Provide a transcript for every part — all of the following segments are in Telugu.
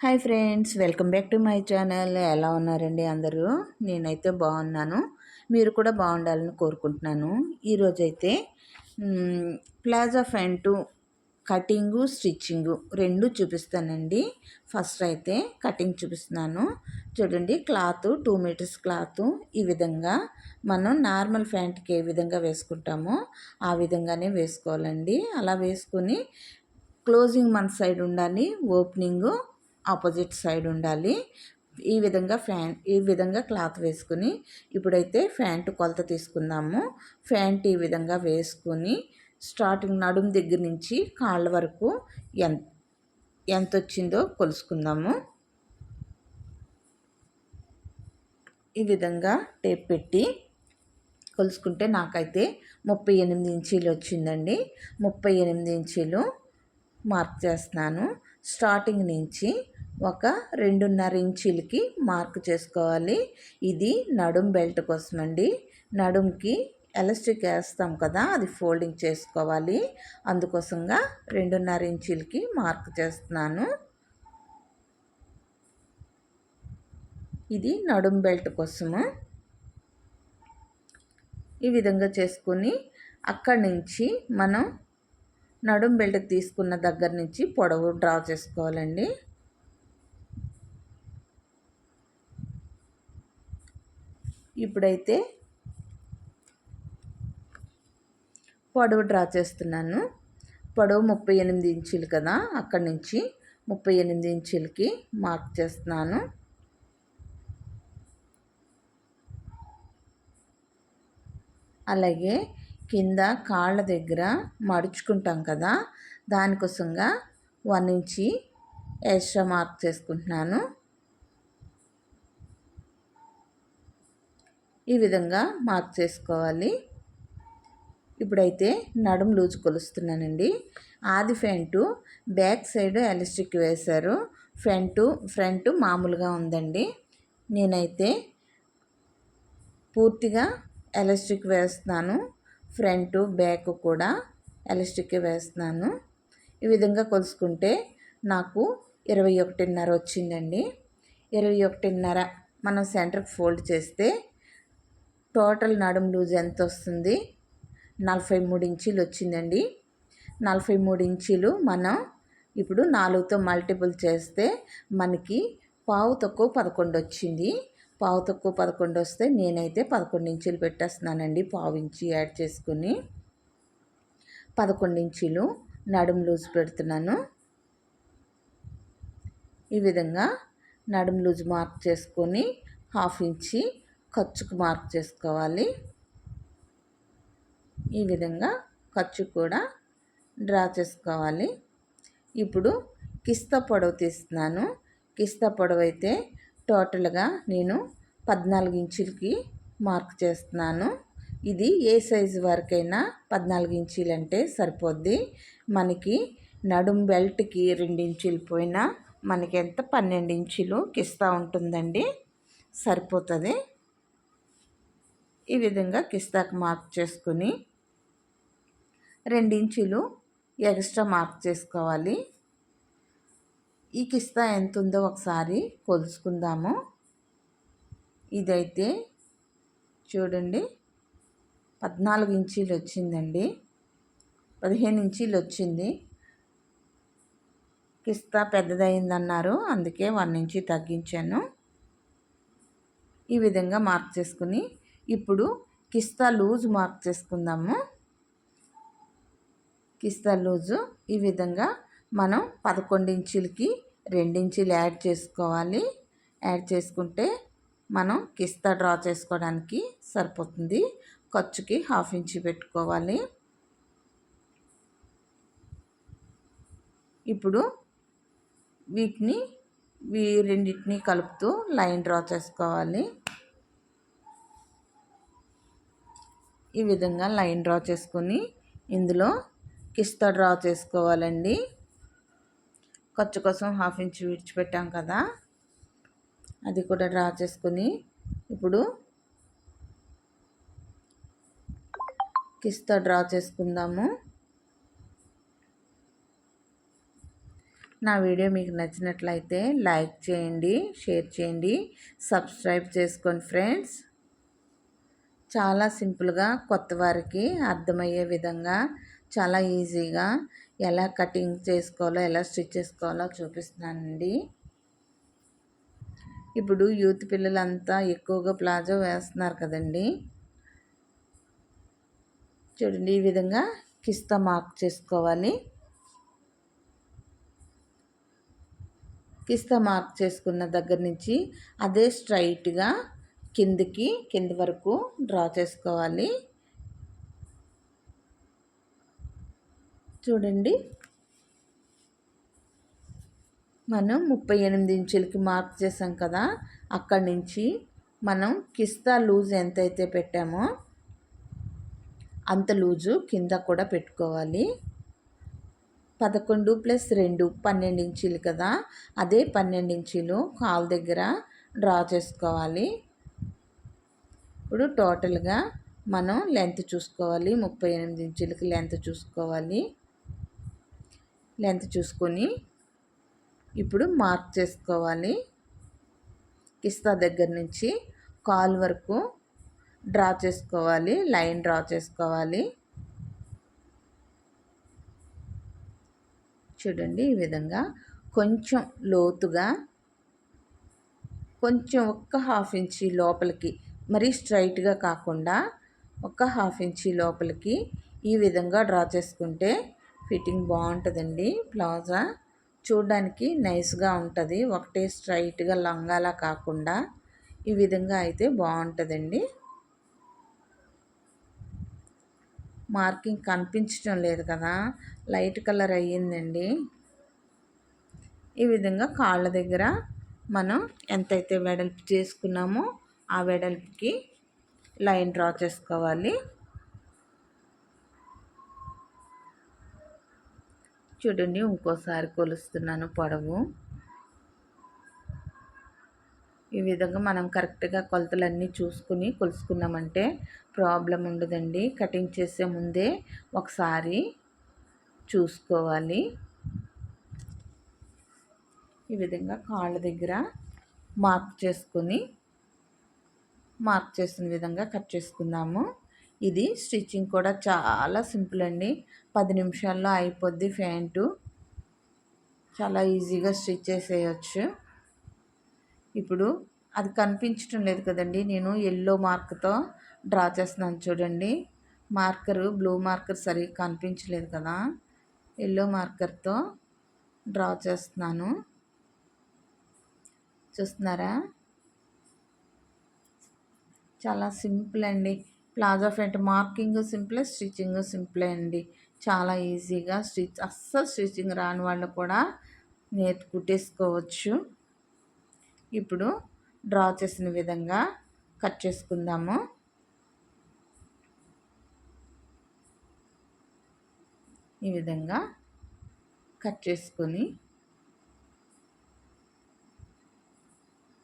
Hi friends welcome back to my channel. ఎలా ఉన్నారండి అందరూ? నేనైతే బాగున్నాను. మీరు కూడా బాగుండాలని కోరుకుంటున్నాను. ఈరోజైతే ప్లాజా ఫ్యాంటు కటింగు స్టిచ్చింగు రెండు చూపిస్తానండి. ఫస్ట్ అయితే కటింగ్ చూపిస్తున్నాను. చూడండి క్లాత్ టూ మీటర్స్ క్లాత్. ఈ విధంగా మనం నార్మల్ ఫ్యాంట్కి ఏ విధంగా వేసుకుంటామో ఆ విధంగానే వేసుకోవాలండి. అలా వేసుకొని క్లోజింగ్ మన సైడ్ ఉండాలి ఓపెనింగు ఆపోజిట్ సైడ్ ఉండాలి. ఈ విధంగా ఫ్యాన్ ఈ విధంగా క్లాత్ వేసుకుని ఇప్పుడైతే ఫ్యాంట్ కొలత తీసుకుందాము. ఫ్యాంట్ ఈ విధంగా వేసుకొని స్టార్టింగ్ నడుము దగ్గర నుంచి కాళ్ళ వరకు ఎంత ఎంత వచ్చిందో కొలుసుకుందాము. ఈ విధంగా టేప్ పెట్టి కొలుసుకుంటే నాకైతే ముప్పై ఎనిమిది ఇంచీలు వచ్చిందండి. ముప్పై ఎనిమిది ఇంచీలు మార్క్ చేస్తున్నాను. స్టార్టింగ్ నుంచి ఒక రెండున్నర ఇంచీలకి మార్క్ చేసుకోవాలి. ఇది నడుం బెల్ట్ కోసం అండి. నడుంకి ఎలాస్టిక్ వేస్తాం కదా అది ఫోల్డింగ్ చేసుకోవాలి. అందుకోసంగా రెండున్నర ఇంచీలకి మార్క్ చేస్తున్నాను. ఇది నడుం బెల్ట్ కోసము. ఈ విధంగా చేసుకొని అక్కడి నుంచి మనం నడుం బెల్ట్ తీసుకున్న దగ్గర నుంచి పొడవు డ్రా చేసుకోవాలండి. ఇప్పుడైతే పొడవు డ్రా చేస్తున్నాను. పొడవు ముప్పై ఎనిమిది ఇంచులు కదా అక్కడి నుంచి ముప్పై ఎనిమిది ఇంచులకి మార్క్ చేస్తున్నాను. అలాగే కింద కాళ్ళ దగ్గర మడుచుకుంటాం కదా దానికోసంగా వన్ ఇంచి ఎక్స్ట్రా మార్క్ చేసుకుంటున్నాను. ఈ విధంగా మార్క్ చేసుకోవాలి. ఇప్పుడైతే నడుం లూజు కొలుస్తున్నానండి. ఆది ఫ్రంట్ బ్యాక్ సైడ్ ఎలాస్టిక్ వేశారు. ఫ్రంట్ ఫ్రంట్ మామూలుగా ఉందండి. నేనైతే పూర్తిగా ఎలాస్టిక్ వేస్తున్నాను. ఫ్రంట్ బ్యాక్ కూడా ఎలాస్టిక్ వేస్తున్నాను. ఈ విధంగా కొలుసుకుంటే నాకు ఇరవై ఒకటిన్నర వచ్చిందండి. ఇరవై ఒకటిన్నర మనం సెంటర్కి ఫోల్డ్ చేస్తే టోటల్ నడుము లూజ్ ఎంత వస్తుంది? నలభై మూడు ఇంచీలు వచ్చిందండి. నలభై మూడు ఇంచీలు మనం ఇప్పుడు నాలుగుతో మల్టిపుల్ చేస్తే మనకి పావు తక్కువ పదకొండు వచ్చింది. పావు తక్కువ పదకొండు వస్తే నేనైతే పదకొండు ఇంచీలు పెట్టేస్తున్నానండి పావు ఇంచి యాడ్ చేసుకుని. పదకొండు ఇంచీలు నడుము లూజ్ పెడుతున్నాను. ఈ విధంగా నడుము లూజ్ మార్క్ చేసుకొని హాఫ్ ఇంచి ఖర్చుకు మార్క్ చేసుకోవాలి. ఈ విధంగా ఖర్చు కూడా డ్రా చేసుకోవాలి. ఇప్పుడు కిస్తా పొడవు తీస్తున్నాను. కిస్తా పొడవు అయితే టోటల్గా నేను పద్నాలుగు ఇంచులకి మార్క్ చేస్తున్నాను. ఇది ఏ సైజు వరకైనా పద్నాలుగు ఇంచీలు అంటే సరిపోద్ది. మనకి నడుం బెల్ట్కి రెండు ఇంచులు పోయినా మనకి ఎంత? పన్నెండు ఇంచులు కిస్తా ఉంటుందండి. సరిపోతుంది. ఈ విధంగా కిస్తాకు మార్క్ చేసుకొని రెండించులు ఎక్స్ట్రా మార్క్ చేసుకోవాలి. ఈ కిస్తా ఎంత ఉందో ఒకసారి కొలుసుకుందాము. ఇదైతే చూడండి పద్నాలుగు ఇంచీలు వచ్చిందండి. పదిహేను ఇంచీలు వచ్చింది. కిస్తా పెద్దదైందన్నారు అందుకే వన్ ఇంచి తగ్గించాను. ఈ విధంగా మార్క్ చేసుకుని ఇప్పుడు కిస్తా లూజ్ మార్క్ చేసుకుందాము. కిస్తా లూజు ఈ విధంగా మనం పదకొండు ఇంచులకి రెండించులు యాడ్ చేసుకోవాలి. యాడ్ చేసుకుంటే మనం కిస్తా డ్రా చేసుకోవడానికి సరిపోతుంది. ఖర్చుకి హాఫ్ ఇంచు పెట్టుకోవాలి. ఇప్పుడు వీటిని వీ రెండింటిని కలుపుతూ లైన్ డ్రా చేసుకోవాలి. ఈ విధంగా లైన్ డ్రా చేసుకొని ఇందులో కిస్తా డ్రా చేసుకోవాలండి. ఖర్చు కోసం హాఫ్ ఇంచ్ విడిచిపెట్టాం కదా. అది కూడా డ్రా చేసుకొని ఇప్పుడు కిస్తా డ్రా చేసుకుందాము. నా వీడియో మీకు నచ్చినట్లయితే లైక్ చేయండి షేర్ చేయండి సబ్స్క్రైబ్ చేసుకోండి ఫ్రెండ్స్. చాలా సింపుల్గా కొత్త వారికి అర్థమయ్యే విధంగా చాలా ఈజీగా ఎలా కటింగ్ చేసుకోవాలో ఎలా స్టిచ్ చేసుకోవాలో చూపిస్తున్నానండి. ఇప్పుడు యూత్ పిల్లలంతా ఎక్కువగా ప్లాజో వేస్తున్నారు కదండి. చూడండి ఈ విధంగా కిస్తా మార్క్ చేసుకోవాలి. కిస్తా మార్క్ చేసుకున్న దగ్గర నుంచి అదే స్ట్రైట్గా కిందికి కింది వరకు డ్రా చేసుకోవాలి. చూడండి. మనం ముప్పై ఎనిమిది ఇంచులకి మార్క్ చేసాం కదా అక్కడి నుంచి మనం కిస్తా లూజ్ ఎంతైతే పెట్టామో అంత లూజు కింద కూడా పెట్టుకోవాలి. పదకొండు ప్లస్ రెండు పన్నెండు ఇంచీలు కదా అదే పన్నెండు ఇంచీలు కాల్ దగ్గర డ్రా చేసుకోవాలి. ఇప్పుడు టోటల్గా మనం లెంత్ చూసుకోవాలి. ముప్పై ఎనిమిది ఇంచులకి లెంత్ చూసుకోవాలి. లెంత్ చూసుకొని ఇప్పుడు మార్క్ చేసుకోవాలి. కిస్తా దగ్గర నుంచి కాల్ వరకు డ్రా చేసుకోవాలి. లైన్ డ్రా చేసుకోవాలి. చూడండి ఈ విధంగా కొంచెం లోతుగా కొంచెం ఒక్క హాఫ్ ఇంచి లోపలికి మరీ స్ట్రైట్గా కాకుండా ఒక హాఫ్ ఇంచి లోపలికి ఈ విధంగా డ్రా చేసుకుంటే ఫిట్టింగ్ బాగుంటుందండి. ప్లాజా చూడడానికి నైస్గా ఉంటుంది. ఒకటే స్ట్రైట్గా లంగాలా కాకుండా ఈ విధంగా అయితే బాగుంటుందండి. మార్కింగ్ కనిపించడం లేదు కదా లైట్ కలర్ అయ్యిందండి. ఈ విధంగా కాళ్ళ దగ్గర మనం ఎంతైతే వెడల్పు చేసుకున్నామో ఆ వెడల్పుకి లైన్ డ్రా చేసుకోవాలి. చూడండి ఇంకోసారి కొలుస్తున్నాను పొడవు. ఈ విధంగా మనం కరెక్ట్గా కొలతలన్నీ చూసుకుని కొలుసుకున్నామంటే ప్రాబ్లం ఉండదండి. కటింగ్ చేసే ముందే ఒకసారి చూసుకోవాలి. ఈ విధంగా కాళ్ళ దగ్గర మార్క్ చేసుకొని మార్క్ చేసిన విధంగా కట్ చేసుకుందాము. ఇది స్టిచ్చింగ్ కూడా చాలా సింపుల్ అండి. పది నిమిషాల్లో అయిపోద్ది ఫ్యాంటు. చాలా ఈజీగా స్టిచ్ చేసేయచ్చు. ఇప్పుడు అది కనిపించడం లేదు కదండి. నేను ఎల్లో మార్క్తో డ్రా చేస్తున్నాను చూడండి. మార్కరు బ్లూ మార్కర్ సరిగ్గా కనిపించలేదు కదా. ఎల్లో మార్కర్తో డ్రా చేస్తున్నాను. చూస్తున్నారా? చాలా సింపుల్ అండి. ప్లాజా ఫ్రంట్ మార్కింగ్ సింపులే స్టిచ్చింగ్ సింపులే అండి. చాలా ఈజీగా స్టిచ్ అస్సలు స్టిచ్చింగ్ రాని వాళ్ళు కూడా నేర్చు కుట్టేసుకోవచ్చు. ఇప్పుడు డ్రా చేసిన విధంగా కట్ చేసుకుందాము. ఈ విధంగా కట్ చేసుకొని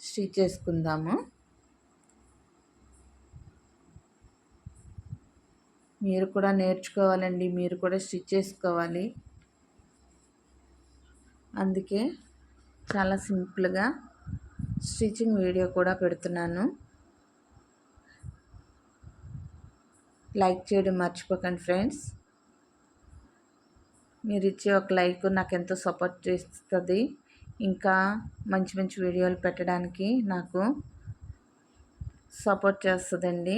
స్టిచ్ చేసుకుందాము. మీరు కూడా నేర్చుకోవాలండి మీరు కూడా స్టిచ్ చేసుకోవాలి. అందుకే చాలా సింపుల్గా స్టిచ్చింగ్ వీడియో కూడా పెడుతున్నాను. లైక్ చేయడం మర్చిపోకండి ఫ్రెండ్స్. మీరు ఇచ్చే ఒక లైక్ నాకు ఎంతో సపోర్ట్ చేస్తుంది. ఇంకా మంచి మంచి వీడియోలు పెట్టడానికి నాకు సపోర్ట్ చేస్తుందండి.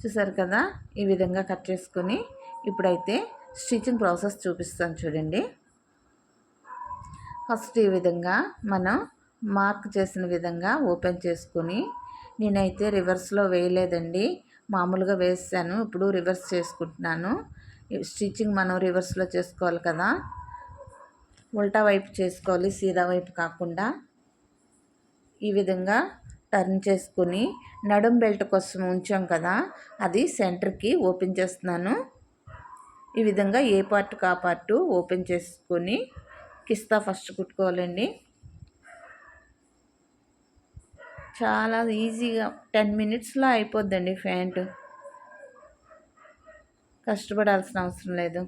చూసారు కదా? ఈ విధంగా కట్ చేసుకొని ఇప్పుడైతే స్టిచ్చింగ్ ప్రాసెస్ చూపిస్తాను చూడండి. ఫస్ట్ ఈ విధంగా మనం మార్క్ చేసిన విధంగా ఓపెన్ చేసుకొని నేనైతే రివర్స్లో వేయలేదండి. మామూలుగా వేసాను. ఇప్పుడు రివర్స్ చేసుకుంటున్నాను. స్టిచ్చింగ్ మనం రివర్స్లో చేసుకోవాలి కదా? ఉల్టా వైపు చేసుకోవాలి సీదా వైపు కాకుండా. ఈ విధంగా టర్న్ చేసుకుని నడుం బెల్ట్ కోసం ఉంచాం కదా అది సెంటర్కి ఓపెన్ చేస్తున్నాను. ఈ విధంగా ఏ పార్ట్ కా పార్టు ఓపెన్ చేసుకొని కిస్తా ఫస్ట్ కుట్టుకోవాలండి. చాలా ఈజీగా టెన్ మినిట్స్లో అయిపోద్దండి ప్యాంటు కష్టపడాల్సిన అవసరం లేదు.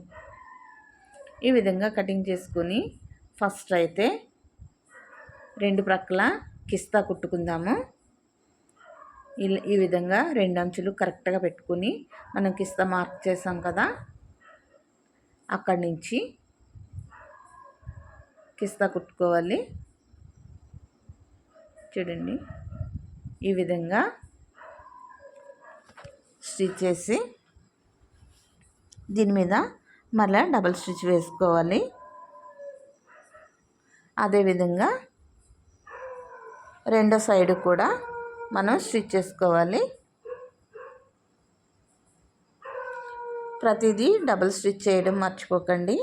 ఈ విధంగా కటింగ్ చేసుకుని ఫస్ట్ అయితే రెండు ప్రక్కల కిస్తా కుట్టుకుందాము. ఈ విధంగా రెండు అంచులు కరెక్ట్గా పెట్టుకుని మనం కిస్తా మార్క్ చేసాం కదా. అక్కడి నుంచి కిస్తా కుట్టుకోవాలి. చూడండి. ఈ విధంగా స్టిచ్ చేసి దీని మీద మళ్ళీ డబల్ స్టిచ్ వేసుకోవాలి. అదేవిధంగా రెండో సైడ్ కూడా మనం స్టిచ్ చేసుకోవాలి. ప్రతిదీ డబుల్ స్టిచ్ చేయడం మర్చిపోకండి.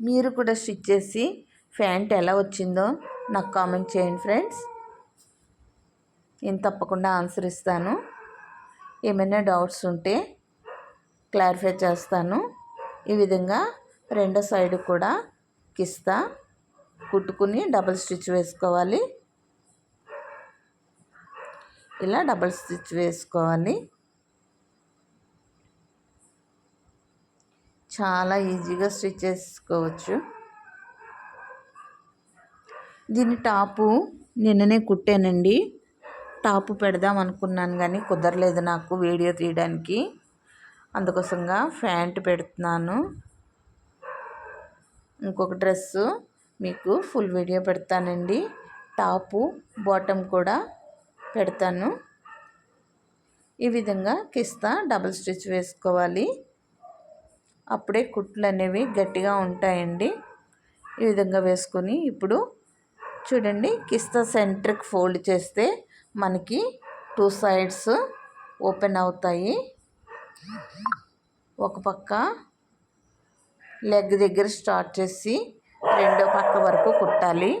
మీరు కూడా స్టిచ్ చేసి ప్యాంట్ ఎలా వచ్చిందో నాకు కామెంట్ చేయండి ఫ్రెండ్స్. నేను తప్పకుండా ఆన్సర్ ఇస్తాను. ఏమైనా డౌట్స్ ఉంటే క్లారిఫై చేస్తాను. ఈ విధంగా రెండో సైడ్ కూడా కిస్తా కుట్టుకుని డబుల్ స్టిచ్ వేసుకోవాలి. ఇలా డబుల్ స్టిచ్ వేసుకోవాలి. చాలా ఈజీగా స్టిచ్ చేసుకోవచ్చు. దీని టాపు నిన్ననే కుట్టానండి. టాపు పెడదాం అనుకున్నాను కానీ కుదరలేదు నాకు వీడియో తీయడానికి. అందుకోసంగా ప్యాంట్ పెడుతున్నాను. ఇంకొక డ్రెస్సు మీకు ఫుల్ వీడియో పెడతానండి. టాపు బాటమ్ కూడా పెడతాను. ఈ విధంగా కిస్తా డబుల్ స్టిచ్ వేసుకోవాలి. అప్పుడే కుట్లు అనేవి గట్టిగా ఉంటాయండి. ఈ విధంగా వేసుకొని ఇప్పుడు చూడండి కిస్తా సెంటర్కి ఫోల్డ్ చేస్తే మనకి టూ సైడ్స్ ఓపెన్ అవుతాయి. ఒక పక్క లెగ్ దగ్గర స్టార్ట్ చేసి రెండో పక్క వరకు కుట్టాలి.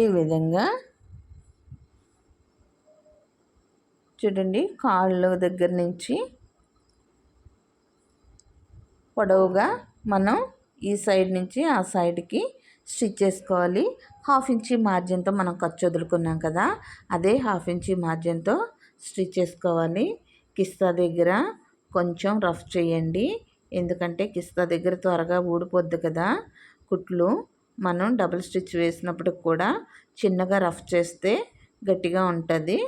ఈ విధంగా చూడండి కాళ్ళ దగ్గర నుంచి పొడవుగా మనం ఈ సైడ్ నుంచి ఆ సైడ్కి స్టిచ్ చేసుకోవాలి. హాఫ్ ఇంచి మార్జిన్తో మనం ఖర్చు వదులుకున్నాం కదా అదే హాఫ్ ఇంచి మార్జిన్తో స్టిచ్ చేసుకోవాలి. కిస్తా దగ్గర కొంచెం రఫ్ చేయండి. ఎందుకంటే కిస్తా దగ్గర త్వరగా ఊడిపోద్ది కదా. కుట్లు మనం డబుల్ స్టిచ్ వేసినప్పుడు కూడా చిన్నగా రఫ్ చేస్తే గట్టిగా ఉంటుంది.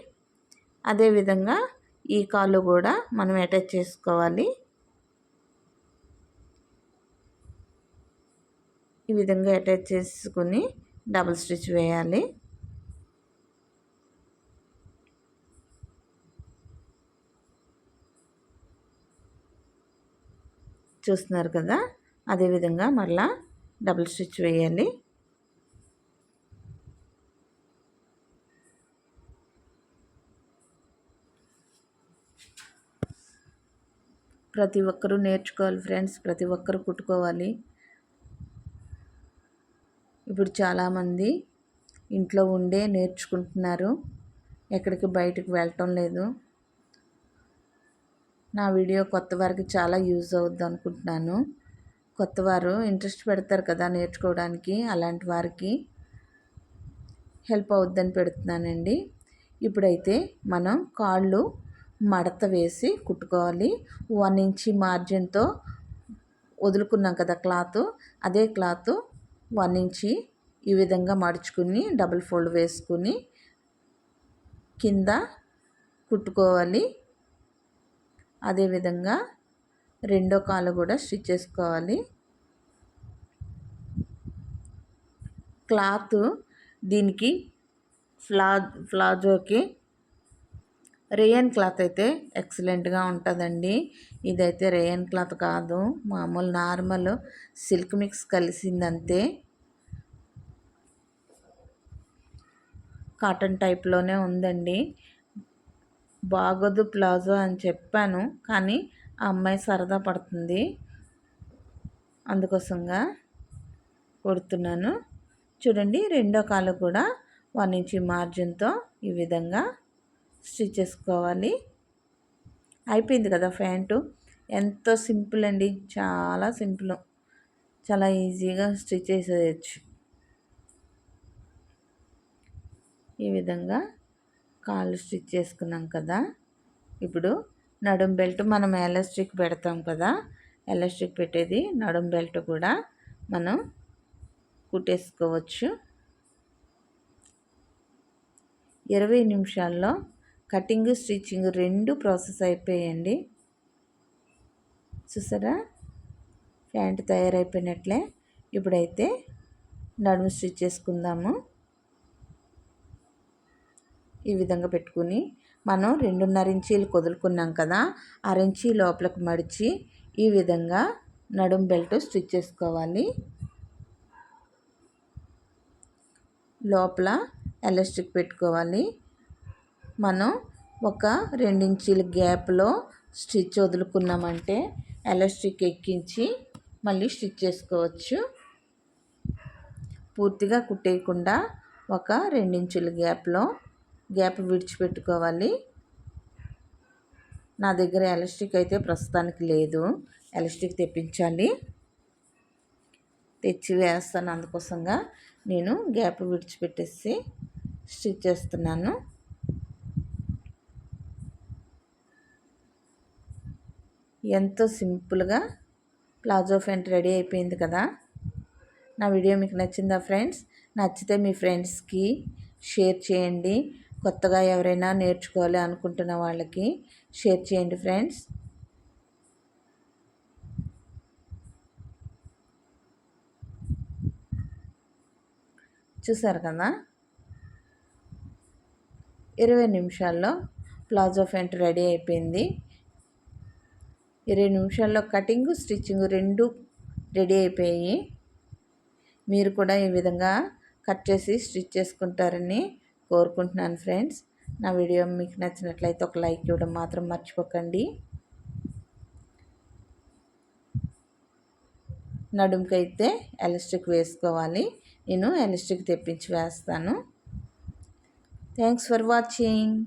అదేవిధంగా ఈ కాలు కూడా మనం అటాచ్ చేసుకోవాలి. ఈ విధంగా అటాచ్ చేసుకుని డబుల్ స్టిచ్ వేయాలి. చూస్తున్నారు కదా? అదేవిధంగా మళ్ళా డబుల్ స్టిచ్ వేయాలి. ప్రతి ఒక్కరూ నేర్చుకోవాలి ఫ్రెండ్స్ ప్రతి ఒక్కరు కుట్టుకోవాలి. ఇప్పుడు చాలామంది ఇంట్లో ఉండే నేర్చుకుంటున్నారు. ఎక్కడికి బయటకు వెళ్ళటం లేదు. నా వీడియో కొత్త వారికి చాలా యూజ్ అవుద్ది అనుకుంటున్నాను. కొత్త వారు ఇంట్రెస్ట్ పెడతారు కదా నేర్చుకోవడానికి అలాంటి వారికి హెల్ప్ అవుద్దని పెడుతున్నానండి. ఇప్పుడైతే మనం కాళ్ళు మడత వేసి కుట్టుకోవాలి. వన్ ఇంచి మార్జిన్తో వదులుకున్నాం కదా క్లాత్ అదే క్లాత్ వన్ ఇంచి ఈ విధంగా మడుచుకుని డబుల్ ఫోల్డ్ వేసుకుని కింద కుట్టుకోవాలి. అదేవిధంగా రెండో కాలు కూడా స్టిచ్ చేసుకోవాలి. క్లాత్ దీనికి ఫ్లా ఫ్లాజోకి రేయన్ క్లాత్ అయితే ఎక్సలెంట్గా ఉంటుందండి. ఇదైతే రేయన్ క్లాత్ కాదు. మామూలు నార్మల్ సిల్క్ మిక్స్ కలిసిందంతే. కాటన్ టైప్లోనే ఉందండి. బాగోదు ప్లాజో అని చెప్పాను కానీ ఆ అమ్మాయి సరదా పడుతుంది. అందుకోసంగా కుడుతున్నాను. చూడండి రెండో కాలు కూడా వన్ ఇంచ్ మార్జిన్తో ఈ విధంగా స్టిచ్ చేసుకోవాలి. అయిపోయింది కదా ప్యాంటు ఎంతో సింపుల్ అండి చాలా సింపుల్. చాలా ఈజీగా స్టిచ్ చేసేయచ్చు. ఈ విధంగా కాళ్ళు స్టిచ్ చేసుకున్నాం కదా. ఇప్పుడు నడుం బెల్ట్ మనం ఎలాస్టిక్ పెడతాం కదా. ఎలాస్టిక్ పెట్టేది నడుం బెల్ట్ కూడా మనం కుట్టేసుకోవచ్చు. ఇరవై నిమిషాల్లో కటింగ్ స్టిచ్చింగ్ రెండు ప్రాసెస్ అయిపోయాయండి చూసారా? ప్యాంట్ తయారైపోయినట్లే. ఇప్పుడైతే నడుము స్టిచ్ చేసుకుందాము. ఈ విధంగా పెట్టుకుని మనం రెండున్నర ఇంచీలు కుదులుకున్నాం కదా అరించి లోపలికి మడిచి ఈ విధంగా నడుం బెల్ట్ స్టిచ్ చేసుకోవాలి. లోపల ఎలాస్టిక్ పెట్టుకోవాలి. మనం ఒక రెండించీల గ్యాప్లో స్టిచ్ వదులుకున్నామంటే ఎలాస్టిక్ ఎక్కించి మళ్ళీ స్టిచ్ చేసుకోవచ్చు. పూర్తిగా కుట్టేయకుండా ఒక రెండించుల గ్యాప్లో గ్యాప్ విడిచిపెట్టుకోవాలి. నా దగ్గర ఎలాస్టిక్ అయితే ప్రస్తుతానికి లేదు. ఎలాస్టిక్ తెప్పించాలి తెచ్చి వేస్తాను అందుకోసంగా నేను గ్యాప్ విడిచిపెట్టేసి స్టిచ్ చేస్తున్నాను. ఎంతో సింపుల్గా ప్లాజో ఫ్యాంట్ రెడీ అయిపోయింది కదా. నా వీడియో మీకు నచ్చిందా ఫ్రెండ్స్? నచ్చితే మీ ఫ్రెండ్స్కి షేర్ చేయండి. కొత్తగా ఎవరైనా నేర్చుకోవాలి అనుకుంటున్న వాళ్ళకి షేర్ చేయండి ఫ్రెండ్స్. చూసారు కదా? ఇరవై నిమిషాల్లో ప్లాజో ఫ్యాంట్ రెడీ అయిపోయింది. ఇరవై నిమిషాల్లో కటింగ్ స్టిచ్చింగ్ రెండు రెడీ అయిపోయాయి. మీరు కూడా ఈ విధంగా కట్ చేసి స్టిచ్ చేసుకుంటారని కోరుకుంటున్నాను ఫ్రెండ్స్. నా వీడియో మీకు నచ్చినట్లయితే ఒక లైక్ ఇవ్వడం మాత్రం మర్చిపోకండి. నడుముకైతే ఎలాస్టిక్ వేసుకోవాలి. నేను ఎలాస్టిక్ తెప్పించి వేస్తాను. Thanks for watching.